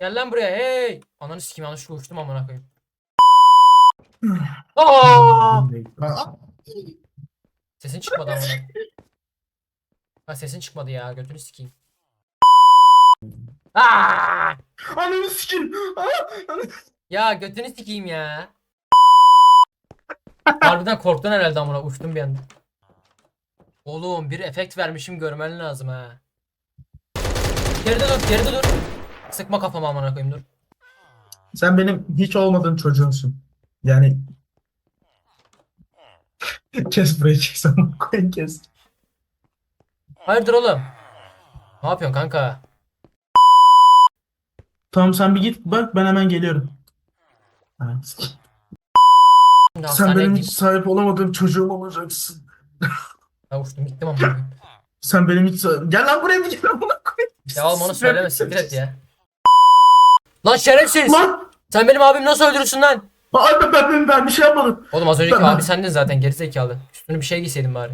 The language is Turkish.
Gel lan buraya hey. Ananı sikeyim yanlışlıkla uçtum amına koyayım. Aa! Sesin çıkmadı amına. Ha sesin çıkmadı ya götünü sikeyim. Aa! Ananı sikin. Ya götünü sikeyim ya. Harbiden korktun herhalde amına uçtum bir anda. Oğlum bir efekt vermişim görmen lazım ha. Geride dur geride dur. Sıkma kafama amına koyayım dur. Sen benim hiç olmadığım çocuğumsun. Yani kes burayı kes ama koyun kes. Hayırdır oğlum? Ne yapıyorsun kanka? Tamam sen bir git bak ben hemen geliyorum. Evet. Şimdi Sen hastaneye benim hiç sahip olamadığım çocuğum olacaksın. Ha uçtum gittim amına koyayım. Sen benim hiç. Gel lan buraya bir gel amına koyayım. Ya oğlum onu söyleme siktir et ya. Lan şerefsiz! Lan! Sen benim abimi nasıl öldürürsün lan? Ay ben, ben, ben, ben bir şey yapmadım. Oğlum az önceki Tamam. abi sendin zaten gerizekalı. Üstüne bir şey giyseydin bari.